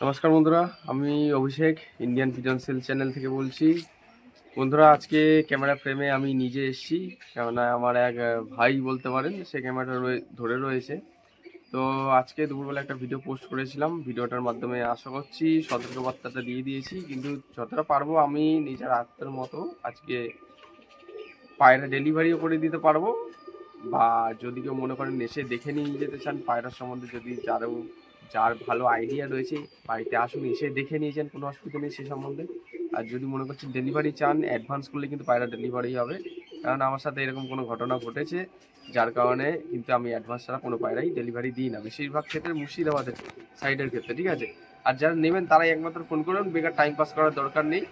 নমস্কার বন্ধুরা, আমি Abhishek Indian pigeon sale channel থেকে বলছি। বন্ধুরা, আজকে ক্যামেরা ফ্রেমে আমি নিজে এসেছি, কেননা আমার এক ভাই বলতে পারেন সে ক্যামেরাটা ধরে রয়েছে। তো আজকে দুপুরবেলা একটা ভিডিও পোস্ট করেছিলাম, ভিডিওটার মাধ্যমে আশা করছি সতর্কবার্তাটা দিয়ে দিয়েছি, কিন্তু যতটা পারব আমি নিজের আত্মার মতো আজকে পায়রা ডেলিভারিও করে দিতে পারব। বা যদি কেউ মনে করেন এসে দেখে নিয়ে যেতে চান পায়রার সম্বন্ধে, যদি যারও যার ভালো আইডিয়া রয়েছে, বাড়িতে আসুন, এসে দেখে নিয়ে যান, কোনো অসুবিধা নেই সে সম্বন্ধে। আর যদি মনে করছেন ডেলিভারি চান অ্যাডভান্স করলে কিন্তু পায়রা ডেলিভারি হবে। কারণ আমার সাথে এরকম কোনো ঘটনা ঘটেছে, যার কারণে কিন্তু আমি অ্যাডভান্স ছাড়া কোনো পায়রাই ডেলিভারি দিই না। বেশিরভাগ ক্ষেত্রে মুর্শিদাবাদের সাইডের ক্ষেত্রে, ঠিক আছে? আর যারা নেবেন, তারাই একমাত্র ফোন করুন, বেকার টাইম পাস করার দরকার নেই।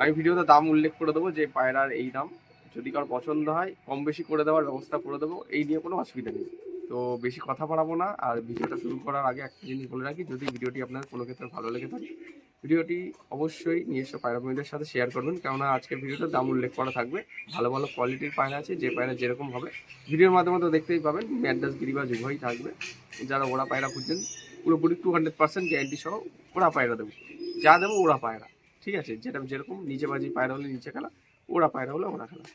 আমি ভিডিওতে দাম উল্লেখ করে দেবো যে পায়রার এই দাম। যদি কারও পছন্দ হয় কম বেশি করে দেওয়ার ব্যবস্থা করে দেবো, এই নিয়ে কোনো অসুবিধা নেই। তো বেশি কথা বাড়াবো না। আর ভিডিওটা শুরু করার আগে একটা জিনিস বলে রাখি, যদি ভিডিওটি আপনার কোনো ক্ষেত্রে ভালো লেগে থাকে, ভিডিওটি অবশ্যই নিজস্ব পায়রা প্রেমীদের সাথে শেয়ার করবেন। কেননা আজকের ভিডিওতে দাম উল্লেখ করা থাকবে। ভালো ভালো কোয়ালিটির পায়রা আছে, যে পায়রা যেরকম হবে। ভিডিওর মাধ্যমে তো দেখতেই পাবেন, ম্যাডাস, গিরিবাজ উভয়ই থাকবে। যারা ওরা পায়রা খুঁজছেন, পুরোপুরি টু হান্ড্রেড পার্সেন্ট গ্যারান্টি সহ ওরা পায়রা দেবো। যা দেবো ওরা পায়রা। ঠিক আছে? যেটা যেরকম, নিচে বাজি পায়রা হলে নিচে খেলা ওরা পায়রা হলে ওরা খেলা।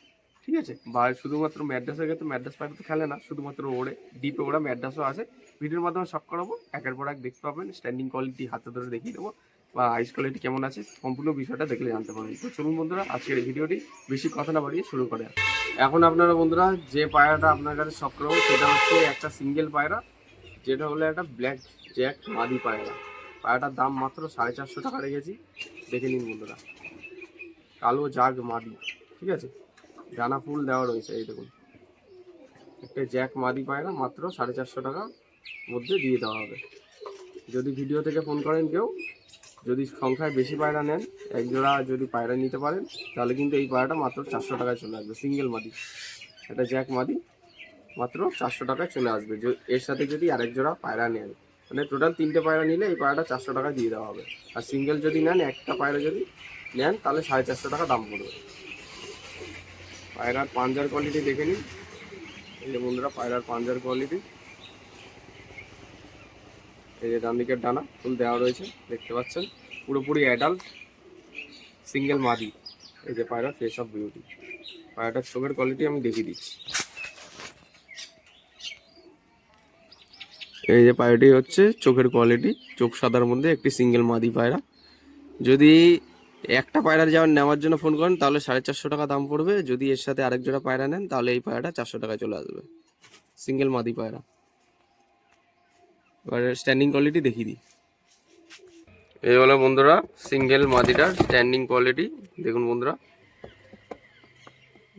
ঠিক আছে? বা শুধুমাত্র ম্যাড্রাসের ক্ষেত্রে ম্যাড্রাস পায়রা তো খেলে না, শুধুমাত্র ওড়ে ডিপে ওরা ম্যাড্রাসও আছে। ভিডিওর মাধ্যমে সব করাবো, একের পর এক দেখতে পাবেন স্ট্যান্ডিং কোয়ালিটি হাতে ধরে দেখিয়ে দেবো, বা আইস কোয়ালিটি কেমন আছে, সম্পূর্ণ বিষয়টা দেখলে জানতে পারবেন। তো চলুন বন্ধুরা, আজকের এই ভিডিওটি বেশি কথা না বাড়িয়ে শুরু করে। এখন আপনারা বন্ধুরা, যে পায়রাটা আপনার কাছে শখ করব, সেটা হচ্ছে একটা সিঙ্গেল পায়রা, যেটা হলো একটা ব্ল্যাক জ্যাক মাদি পায়রা। পায়রাটার দাম মাত্র সাড়ে চারশো টাকা রেখেছি। দেখে নিন বন্ধুরা। কালো জাগ মাদি, ঠিক আছে? ডানা ফুল দেওয়া রয়েছে, এই দেখুন। একটা জ্যাক মাদি পায়রা মাত্র সাড়ে চারশো টাকা মধ্যে দিয়ে দেওয়া হবে। যদি ভিডিও থেকে ফোন করেন কেউ, যদি সংখ্যায় বেশি পায়রা নেন, এক জোড়া যদি পায়রা নিতে পারেন, তাহলে কিন্তু এই পায়রাটা মাত্র চারশো টাকায় চলে আসবে, সিঙ্গেল মাদি। একটা জ্যাক মাদি মাত্র চারশো টাকায় চলে আসবে। এর সাথে যদি আরেক জোড়া পায়রা নেন মানে টোটাল তিনটে পায়রা নিলে এই পায়রাটা চারশো টাকা দিয়ে দেওয়া হবে। আর সিঙ্গেল যদি নেন, একটা পায়রা যদি নেন, তাহলে সাড়ে চারশো টাকা দাম পড়বে। পায়রার পাঞ্জার কোয়ালিটি দেখে নিন। এই যে বন্ধুরা, পায়রার পাঞ্জার কোয়ালিটি এই যে ডান দিকের ডানা, ফুল দেওয়া রয়েছে, দেখতে পাচ্ছেন? পুরোপুরি অ্যাডাল্ট সিঙ্গেল মাদি। এই যে পায়রা ফেস অফ বিউটি পায়রাটার চোখের কোয়ালিটি আমি দেখিয়ে দিচ্ছি। এই যে পায়রাটি হচ্ছে চোখের কোয়ালিটি চোখ সাদার মধ্যে একটি সিঙ্গেল মাদি পায়রা। যদি একটা পায়রা যাওয়ার নেওয়ার জন্য ফোন করেন, তাহলে সাড়ে চারশো টাকা দাম পড়বে। যদি এর সাথে আরেক জোড়া পায়রা নেন, তাহলে এই পায়রাটা চারশো টাকায় চলে আসবে। সিঙ্গেল মাদি পায়রা। এবার স্ট্যান্ডিং কোয়ালিটি দেখিয়ে দিই। এই হলো বন্ধুরা সিঙ্গেল মাদিটার স্ট্যান্ডিং কোয়ালিটি দেখুন বন্ধুরা।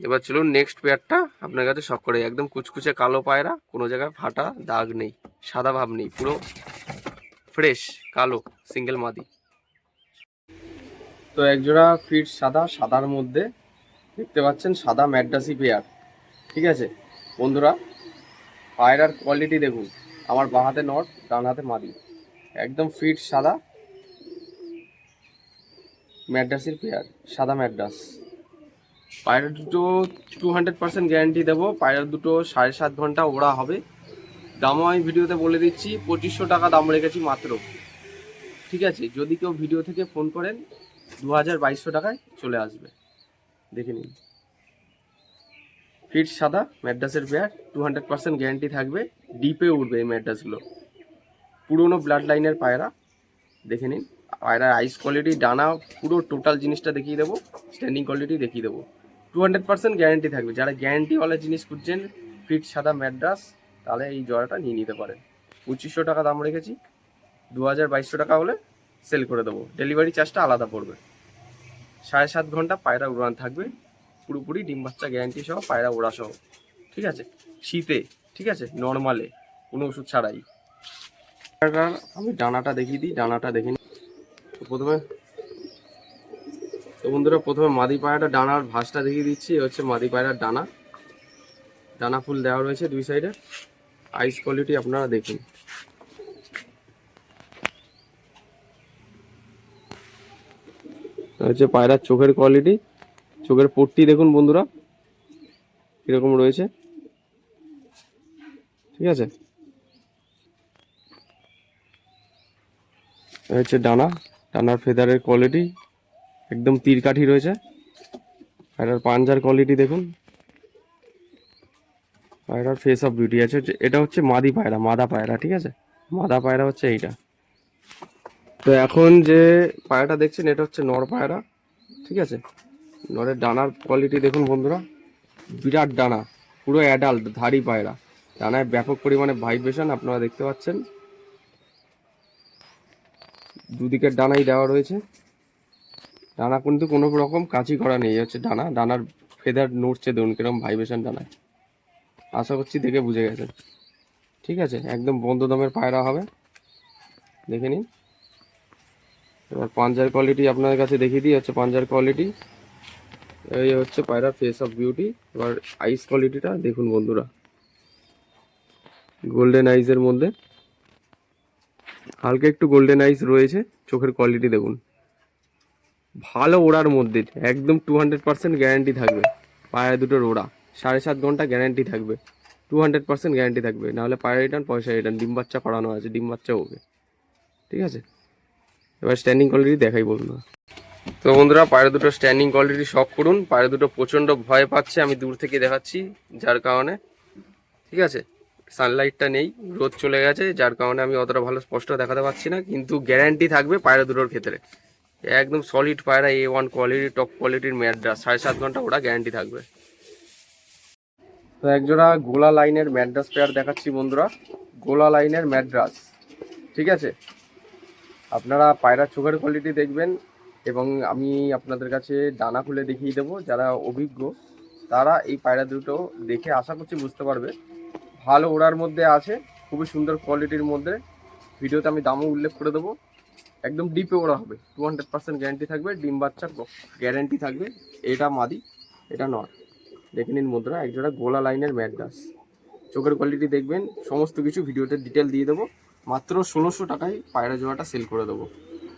এবার চলুন নেক্সট পেয়ারটা আপনার কাছে সব করে একদম কুচকুচে কালো পায়রা, কোনো জায়গায় ফাটা দাগ নেই, সাদা ভাব নেই, পুরো ফ্রেশ কালো সিঙ্গেল মাদি। তো একজোড়া ফিট সাদা, সাদার মধ্যে দেখতে পাচ্ছেন সাদা ম্যাড্রাসি পেয়ার, ঠিক আছে? বন্ধুরা পায়রার কোয়ালিটি দেখুন, আমার বাঁ হাতে নট, ডান হাতে মাদি, একদম ফিট সাদা ম্যাড্রাসির পেয়ার, সাদা ম্যাড্রাস। পায়রা দুটো টু হান্ড্রেড পার্সেন্ট গ্যারান্টি দেবো, পায়রা দুটো সাড়ে সাত ঘণ্টা ওড়া হবে। দামও আমি ভিডিওতে বলে দিচ্ছি, পঁচিশশো টাকা দাম রেখেছি মাত্র, ঠিক আছে? যদি কেউ ভিডিও থেকে ফোন করেন দু হাজার বাইশশো টাকায় চলে আসবে। দেখে নিন। ফিট সাদা, ম্যাড্রাসের pair two hundred percent guarantee থাকবে। ডিপে উঠবে এই ম্যাড্রাসগুলো। পুরোনো ব্লাড লাইনের পায়রা, দেখে নিন। পায়রার আইস কোয়ালিটি ডানা, পুরো টোটাল জিনিসটা দেখিয়ে দেবো। স্ট্যান্ডিং কোয়ালিটি দেখিয়ে দেবো। টু হান্ড্রেড পার্সেন্ট গ্যারান্টি থাকবে। যারা গ্যারান্টিওয়ালা জিনিস খুঁজছেন, ফিট সাদা ম্যাড্রাস, তাহলে এই জোড়াটা নিয়ে নিতে পারেন। পঁচিশশো টাকা দাম রেখেছি। দু হাজার বাইশশো টাকা হলে সেল করে দেবো। ডেলিভারি চার্জটা আলাদা পড়বে। সাড়ে সাত ঘণ্টা পায়রা উড়ান থাকবে। পুরোপুরি ডিম বাচ্চা গ্যারান্টি সহ পায়রা ওড়া সহ। ঠিক আছে? শীতে, ঠিক আছে? নর্মালে কোনো ওষুধ ছাড়াই। আমি ডানাটা দেখিয়ে দিই, ডানাটা দেখে প্রথমে, তো বন্ধুরা প্রথমে মাদি পায়রাটা ডানার ভাঁজটা দেখিয়ে দিচ্ছি। হচ্ছে মাদি পায়রার ডানা। ডানা ফুল দেওয়া রয়েছে দুই সাইডে আইস কোয়ালিটি আপনারা দেখুন। হচ্ছে পায়রার চোখের কোয়ালিটি চোখের পট্টি দেখুন বন্ধুরা, কীরকম রয়েছে। ঠিক আছে? হচ্ছে ডানা, ডানার ফেদারের কোয়ালিটি একদম তীর কাঠি রয়েছে। পায়রার পাঞ্জার কোয়ালিটি দেখুন। পায়রার ফেস অফ বিউটি আছে। এটা হচ্ছে মাদি পায়রা, মাদা পায়রা, ঠিক আছে? মাদা পায়রা হচ্ছে এইটা। তো এখন যে পায়রাটা দেখছেন, এটা হচ্ছে নর পায়রা, ঠিক আছে? নরের ডানার কোয়ালিটি দেখুন বন্ধুরা, বিরাট ডানা, পুরো অ্যাডাল্ট ধাড়ি পায়রা। ডানায় ব্যাপক পরিমাণে ভাইব্রেশন আপনারা দেখতে পাচ্ছেন। দুদিকের ডানাই দেওয়া রয়েছে। ডানা কিন্তু কোনো রকম কাঁচি করা নেই হচ্ছে ডানা। ডানার ফেদার নড়ছে দেখুন কীরকম ভাইব্রেশন ডানায়। আশা করছি দেখে বুঝে গেছেন। ঠিক আছে? একদম বন্ধ দমের পায়রা হবে। দেখে নিন। এবার পাঞ্জার কোয়ালিটি আপনাদের কাছে দেখিয়ে দিই, হচ্ছে পাঞ্জার কোয়ালিটি এই হচ্ছে পায়রা ফেস অফ বিউটি এবার আইস কোয়ালিটিটা দেখুন বন্ধুরা। গোল্ডেন আইসের মধ্যে। হালকা একটু গোল্ডেন আইস রয়েছে, চোখের কোয়ালিটি দেখুন। ভালো ওড়ার মধ্যে, একদম টু হান্ড্রেড পার্সেন্ট গ্যারান্টি থাকবে। পায়রা দুটোর ওড়া, সাড়ে সাত ঘণ্টা গ্যারান্টি থাকবে। টু হান্ড্রেড পার্সেন্ট গ্যারান্টি থাকবে, নাহলে পায়রা রিটার্ন পয়সা রিটার্ন ডিম বাচ্চা করানো আছে, ডিম বাচ্চা ওকে। ঠিক আছে? এবার স্ট্যান্ডিং কোয়ালিটি দেখাই বলুন তো বন্ধুরা পায়রা দুটো স্ট্যান্ডিং কোয়ালিটি শখ করুন। পায়রা দুটো প্রচণ্ড ভয় পাচ্ছে, আমি দূর থেকে দেখাচ্ছি, যার কারণে। ঠিক আছে? সানলাইটটা নেই, রোদ চলে গেছে, যার কারণে আমি অতটা ভালো স্পষ্ট দেখাতে পারছি না, কিন্তু গ্যারান্টি থাকবে পায়রা দুটোর ক্ষেত্রে একদম সলিড পায়রা এ ওয়ান কোয়ালিটি টপ কোয়ালিটির ম্যাড্রাস সাড়ে সাত ঘণ্টা ওরা গ্যারান্টি থাকবে। তো একজোড়া গোলা লাইনের ম্যাড্রাস পেয়ার দেখাচ্ছি বন্ধুরা। গোলা লাইনের ম্যাড্রাস ঠিক আছে? আপনারা পায়রার চোখের কোয়ালিটি দেখবেন এবং আমি আপনাদের কাছে ডানা খুলে দেখিয়ে দেবো যারা অভিজ্ঞ, তারা এই পায়রা দুটো দেখে আশা করছি বুঝতে পারবে। ভালো ওড়ার মধ্যে আছে, খুবই সুন্দর কোয়ালিটির মধ্যে। ভিডিওতে আমি দামও উল্লেখ করে দেবো। একদম ডিপে ওড়া হবে টু হান্ড্রেড পার্সেন্ট গ্যারান্টি থাকবে, ডিম বাচ্চার গ্যারান্টি থাকবে। এটা মাদি, এটা নয় দেখে নিন মুদ্রা, একজোড়া গোলা লাইনের ম্যাড্রাস চোখের কোয়ালিটি দেখবেন, সমস্ত কিছু ভিডিওতে ডিটেল দিয়ে দেবো। মাত্র ষোলোশো টাকায় পায়রা জোড়াটা সেল করে দেবো।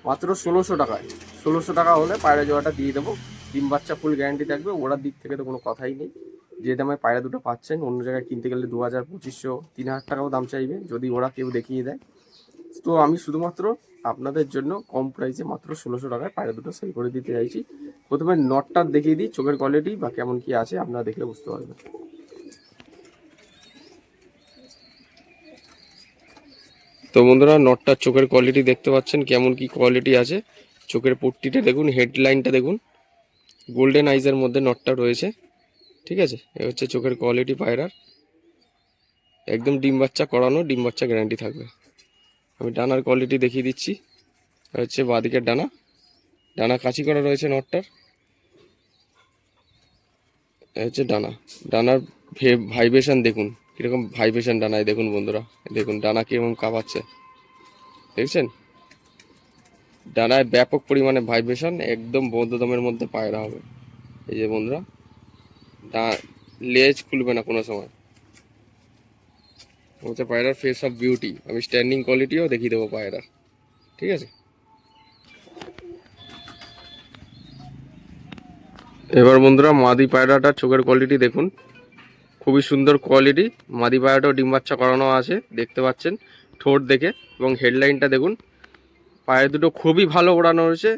মাত্র ষোলোশো টাকায়। ষোলোশো টাকা হলে পায়রা জোড়াটা দিয়ে দেবো। ডিম বাচ্চা ফুল গ্যারান্টি থাকবে। ওড়ার দিক থেকে তো কোনো কথাই নেই। যে দামে পায়রা দুটো পাচ্ছেন অন্য জায়গায় কিনতে গেলে দু হাজার, পঁচিশশো, তিন হাজার টাকাও দাম চাইবে, যদি ওরা কেউ দেখিয়ে দেয়। তো আমি শুধুমাত্র আপনাদের জন্য কম প্রাইসে মাত্র ষোলোশো টাকায় পায়রা দুটো সেল করে দিতে চাইছি। প্রথমে নটটা দেখিয়ে দিই, চোখের কোয়ালিটি বা কেমন কি আছে, আপনারা দেখলে বুঝতে পারবেন। তো বন্ধুরা নটটার চোখের কোয়ালিটি দেখতে পাচ্ছেন, কেমন কি কোয়ালিটি আছে। চোখের পট্টিটা দেখুন হেডলাইনটা দেখুন। গোল্ডেন আইজের মধ্যে নটটা রয়েছে, ঠিক আছে? এ হচ্ছে চোখের কোয়ালিটি পায়রার। একদম ডিম বাচ্চা করানো, ডিম বাচ্চা গ্যারান্টি থাকবে। আমি ডানার কোয়ালিটি দেখিয়ে দিচ্ছি। হচ্ছে বাদিকের ডানা। ডানা কাঁচি করা রয়েছে নটটার হচ্ছে ডানা। ডানার ভাইব্রেশন দেখুন। কীরকম ভাইব্রেশন ডানায় দেখুন বন্ধুরা দেখুন ডানা কীরকম কাঁপাচ্ছে। দেখছেন? ডানায় ব্যাপক পরিমাণে ভাইব্রেশন একদম বৌদ্ধ দমের মধ্যে পায়রা হবে। এই যে বন্ধুরা, ডা- লেজ খুলবে না কোনো সময়। হচ্ছে পায়রার ফেস অফ বিউটি আমি স্ট্যান্ডিং কোয়ালিটিও দেখিয়ে দেবো পায়রার। ঠিক আছে? এবার বন্ধুরা, মাদি পায়রাটার চোখের কোয়ালিটি দেখুন। খুবই সুন্দর কোয়ালিটি মাদি পায়রাটাও ডিম বাচ্চা করানো আছে, দেখতে পাচ্ছেন, ঠোঁট দেখে, এবং হেডলাইনটা দেখুন। পায়ে দুটো খুবই ভালো ওড়ানো হয়েছে,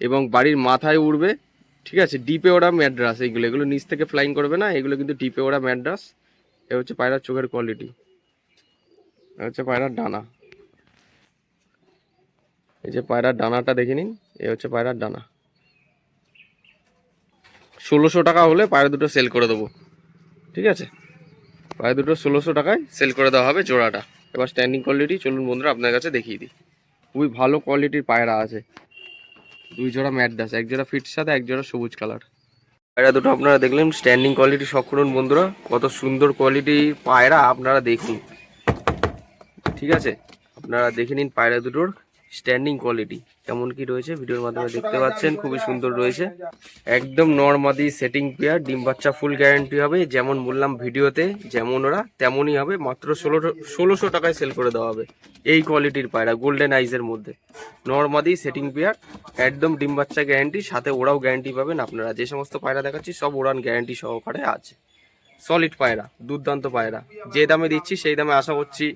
এবং বাড়ির মাথায় উড়বে, ঠিক আছে? ডিপে ওড়া ম্যাড্রাস এইগুলো, এগুলো নিচ থেকে ফ্লাইং করবে না, এগুলো কিন্তু ডিপে ওড়া ম্যাড্রাস এ হচ্ছে পায়রার চোখের কোয়ালিটি এ হচ্ছে পায়রার ডানা। এই যে পায়রার ডানাটা দেখে নিন, এ হচ্ছে পায়রার ডানা। ষোলোশো টাকা হলে পায়রা দুটো সেল করে দেবো। ঠিক আছে? পায়রা দুটো ষোলোশো টাকায় সেল করে দেওয়া হবে জোড়াটা। এবার স্ট্যান্ডিং কোয়ালিটি চলুন বন্ধুরা আপনার কাছে দেখিয়ে দিই। খুবই ভালো কোয়ালিটির পায়রা আছে। দুই জোড়া ম্যাডাস এক জোড়া ফিট সাথে এক জোড়া সবুজ কালার পায়রা দুটো আপনারা দেখলেন স্ট্যান্ডিং কোয়ালিটি করুন বন্ধুরা। কত সুন্দর কোয়ালিটি পায়রা আপনারা দেখুন। ঠিক আছে? আপনারা দেখে নিন পায়রা দুটোর স্ট্যান্ডিং কোয়ালিটি কেমন কি রয়েছে? ভিডিওর মাধ্যমে দেখতে পাচ্ছেন, খুবই সুন্দর রয়েছে। একদম নর্মাদি সেটিং পেয়ার ডিম বাচ্চা ফুল গ্যারান্টি হবে। যেমন বললাম ভিডিওতে, যেমন ওরা, তেমনই হবে। মাত্র ষোলো, ষোলোশো টাকায় সেল করে দেওয়া হবে এই কোয়ালিটির পায়রা গোল্ডেন আইজের মধ্যে। নর্মাদি সেটিং পেয়ার একদম ডিম বাচ্চা গ্যারান্টি সাথে ওরাও গ্যারান্টি পাবেন আপনারা। যে সমস্ত পায়রা দেখাচ্ছি, সব ওরান গ্যারান্টি সহকারে আছে। সলিড পায়রা, দুর্দান্ত পায়রা। যে দামে দিচ্ছি, সেই দামে আশা করছি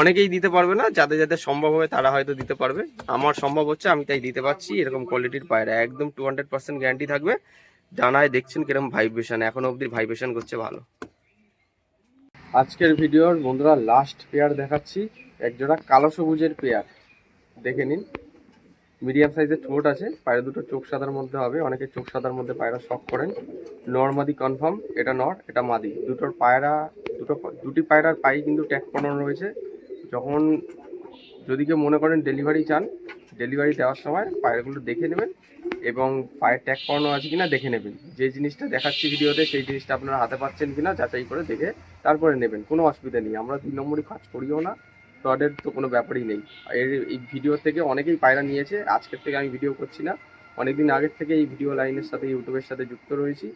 অনেকেই দিতে পারবে না, যাদের যাদের সম্ভব হবে তারা হয়তো দিতে পারবে। আমার সম্ভব হচ্ছে, আমি তাই দিতে পারছি, এরকম কোয়ালিটির পায়রা, একদম টু হান্ড্রেড পার্সেন্ট গ্যারান্টি থাকবে। ডানায় দেখছেন কীরকম ভাইব্রেশন এখনও অবধি ভাইব্রেশন করছে ভালো। আজকের ভিডিওর বন্ধুরা লাস্ট পেয়ার দেখাচ্ছি, একজোড়া কালো সবুজের পেয়ার দেখে নিন মিডিয়াম সাইজের ঠোঁট আছে, পায়রা দুটো চোখ সাদার মধ্যে হবে, অনেকে চোখ সাদার মধ্যে পায়রা শখ করেন। নর মাদি কনফার্ম এটা নর, এটা মাদি। দুটোর পায়রা, দুটো, দুটি পায়রার পায়ে কিন্তু ট্যাগ করানো রয়েছে। যখন যদি কেউ মনে করেন ডেলিভারি চান ডেলিভারি দেওয়ার সময় পায়রাগুলো দেখে নেবেন এবং পায়ের ট্যাগ করানো আছে কিনা দেখে নেবেন। যে জিনিসটা দেখাচ্ছি ভিডিওতে সেই জিনিসটা আপনারা হাতে পাচ্ছেন কিনা যাচাই করে দেখে তারপরে নেবেন, কোনো অসুবিধা নেই। আমরা দুই নম্বরই কাজ করিও না ফ্রডের তো কোনো ব্যাপারই নেই। এর এই ভিডিও থেকে অনেকেই পায়রা নিয়েছে, আজকের থেকে আমি ভিডিও করছি না। অনেকদিন আগের থেকে এই ভিডিও লাইনের সাথে ইউটিউবের সাথে যুক্ত রয়েছি।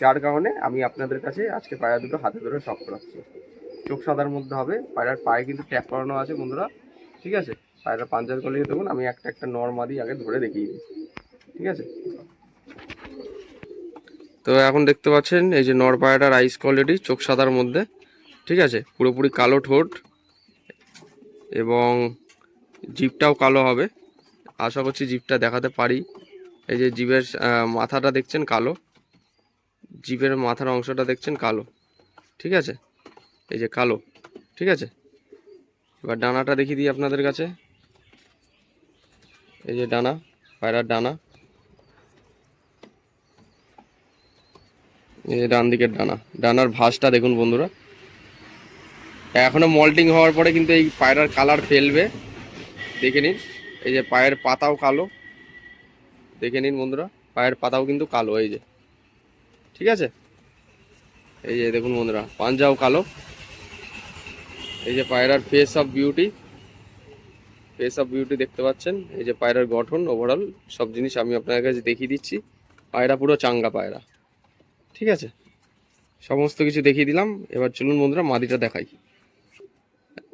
যার কারণে আমি আপনাদের কাছে আজকে পায়রা দুটো হাতে ধরে শখ করাচ্ছি। চোখ সাদার মধ্যে হবে। পায়রার পায়ে কিন্তু ট্যাপ করানো আছে বন্ধুরা। ঠিক আছে? পায়রার পাঞ্জার কলিয়ে দেখুন আমি একটা একটা নর্মাদি আগে ধরে দেখিয়ে দিই। ঠিক আছে? তো এখন দেখতে পাচ্ছেন এই যে নর পায়রাটার আইস কোয়ালিটি চোখ সাদার মধ্যে। ঠিক আছে? পুরোপুরি কালো ঠোঁট এবং জিপটাও কালো হবে। আশা করছি জিপটা দেখাতে পারি। এই যে আহ, মাথাটা দেখছেন কালো? জিভের মাথার অংশটা দেখছেন কালো। ঠিক আছে? এই যে কালো, ঠিক আছে? এবার ডানাটা দেখিয়ে দিই আপনাদের কাছে। এই যে ডানা, পায়রার ডানা। এই যে ডান দিকের ডানা। ডানার ভাঁজটা দেখুন বন্ধুরা। এখনও মল্টিং হওয়ার পরে কিন্তু এই পায়রার কালার ফেলবে। দেখে নিন, এই যে পায়ের পাতাও কালো। দেখে নিন বন্ধুরা, পায়ের পাতাও কিন্তু কালো, এই যে। ঠিক আছে? এই যে দেখুন বন্ধুরা, পাঞ্জাও কালো। এই যে পায়রার face of beauty face of beauty দেখতে পাচ্ছেন। এই যে পায়রার গঠন ওভারঅল সব জিনিস আমি আপনার কাছে দেখিয়ে দিচ্ছি। পায়রা পুরো চাঙ্গা পায়রা। ঠিক আছে? সমস্ত কিছু দেখিয়ে দিলাম। এবার চলুন বন্ধুরা, মাদিটা দেখাই।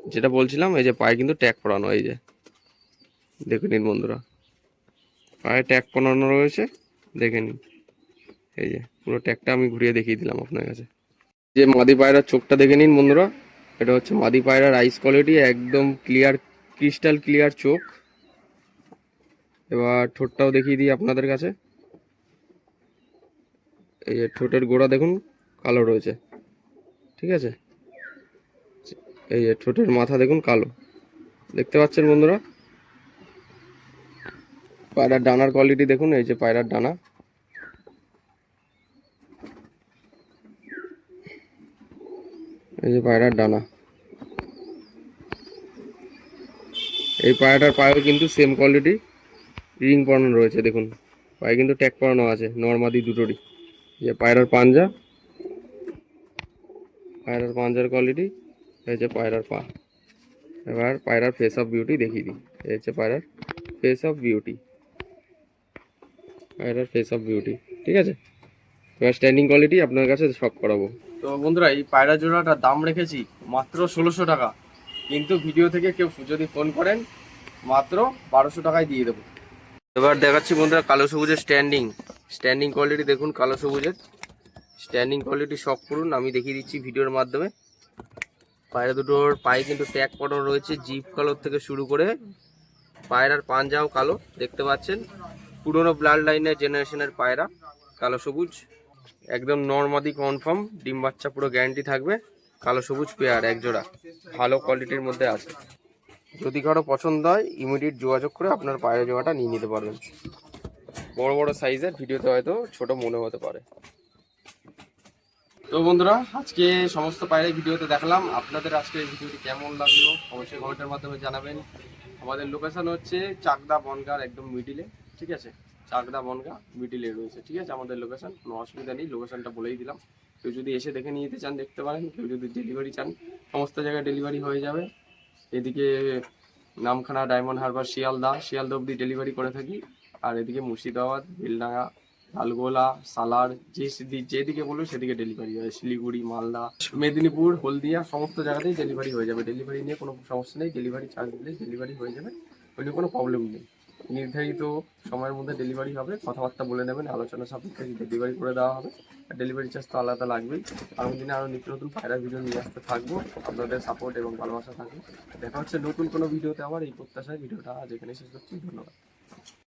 যেটা বলছিলাম, এই যে পায়ে কিন্তু ট্যাগ পরানো, এই যে। দেখে নিন বন্ধুরা। পায়ে ট্যাগ পরানো রয়েছে, দেখে নিন। এই যে, পুরো ট্যাগটা আমি ঘুরিয়ে দেখিয়ে দিলাম আপনার কাছে। যে মাদি পায়রার চোখটা দেখে নিন বন্ধুরা। এটা হচ্ছে মাদি পায়রার আইস কোয়ালিটি একদম ক্লিয়ার ক্রিস্টাল ক্লিয়ার চোখ। এবার ঠোঁটটাও দেখিয়ে দিই আপনাদের কাছে। এই যে ঠোঁটের গোড়া দেখুন, কালো রয়েছে। ঠিক আছে? এই যে ঠোঁটের মাথা দেখুন, কালো। দেখতে পাচ্ছেন বন্ধুরা? পায়রার ডানার কোয়ালিটি দেখুন, এই যে পায়রার ডানা। এই যে পায়রার ডানা। এই পায়রাটার পায়েও কিন্তু সেম কোয়ালিটি রিং পরানো রয়েছে, দেখুন। পায়ে কিন্তু ট্যাগ পরানো আছে নর্মাদি দুটোরই। যে পায়রার পাঞ্জা, পায়রার পাঞ্জার কোয়ালিটি হচ্ছে পায়রার পা। এবার পায়রার ফেস অফ বিউটি দেখিয়ে দিই। এই হচ্ছে পায়রার ফেস অফ বিউটি পায়রার ফেস অফ বিউটি ঠিক আছে? এবার স্ট্যান্ডিং কোয়ালিটি আপনার কাছে সব করাবো। তো বন্ধুরা, এই পায়রা জোড়াটার দাম রেখেছি মাত্র ষোলোশো টাকা। কিন্তু ভিডিও থেকে কেউ যদি ফোন করেন, মাত্র বারোশো টাকায় দিয়ে দেবো। এবার দেখাচ্ছি বন্ধুরা কালো সবুজের স্ট্যান্ডিং স্ট্যান্ডিং কোয়ালিটি দেখুন, কালো সবুজের। স্ট্যান্ডিং কোয়ালিটি শখ করুন আমি দেখিয়ে দিচ্ছি ভিডিওর মাধ্যমে। পায়রা দুটোর পায়ে কিন্তু ট্যাগ পড়ানো রয়েছে, জিপ কালোর থেকে শুরু করে পায়রার পাঞ্জাও কালো, দেখতে পাচ্ছেন। পুরনো ব্লাড লাইনের জেনারেশনের পায়রা, কালো সবুজ। একদম নর্মাদি কনফার্ম ডিম বাচ্চা পুরো গ্যারান্টি থাকবে, কালো সবুজ পেয়ার, এক জোড়া। ভালো কোয়ালিটির মধ্যে আছে। যদি কারও পছন্দ হয় ইমিডিয়েট যোগাযোগ করে আপনার পায়ের জোড়াটা নিয়ে নিতে পারবেন। বড় বড় সাইজের ভিডিওতে হয়তো ছোট মনে হতে পারে। তো বন্ধুরা, আজকে সমস্ত পায়ের ভিডিওতে দেখলাম। আপনাদের আজকে এই ভিডিওটি কেমন লাগল, অবশ্যই কমেন্টের মাধ্যমে জানাবেন। আমাদের লোকেশন হচ্ছে চাকদা বনগার একদম মিডিলে ঠিক আছে? চাকদা বনগা মিডিলে রয়েছে, ঠিক আছে? আমাদের লোকেশন কোনো অসুবিধা নেই লোকেশনটা বলেই দিলাম। কেউ যদি এসে দেখে নিয়ে যেতে চান, দেখতে পারেন। কেউ যদি ডেলিভারি চান, সমস্ত জায়গায় ডেলিভারি হয়ে যাবে। এদিকে নামখানা ডায়মন্ড হারবার শিয়ালদা শিয়ালদা অবধি ডেলিভারি করে থাকি। আর এদিকে মুর্শিদাবাদ, বেলডাঙ্গা, লালগোলা, সালার, যে যেদিকে বলবে সেদিকে ডেলিভারি হয়। শিলিগুড়ি, মালদা, মেদিনীপুর, হলদিয়া, সমস্ত জায়গাতেই ডেলিভারি হয়ে যাবে। ডেলিভারি নিয়ে কোনো সমস্যা নেই। ডেলিভারি চার্জ দিলে ডেলিভারি হয়ে যাবে। ওই কোনো প্রবলেম নেই। নির্ধারিত সময়ের মধ্যে ডেলিভারি হবে, কথাবার্তা বলে নেবেন, আলোচনা সাপেক্ষে ডেলিভারি করে দেওয়া হবে। আর ডেলিভারি চার্জ তো আলাদা লাগবেই। আগামী দিনে আরও নিত্য নতুন পায়রা ভিডিও নিয়ে আসতে থাকব। আপনাদের সাপোর্ট এবং ভালোবাসা থাকবে। দেখা হচ্ছে নতুন কোনো ভিডিওতে আবার। এই প্রত্যাশায় ভিডিওটা আজ এখানে শেষ করছি। ধন্যবাদ।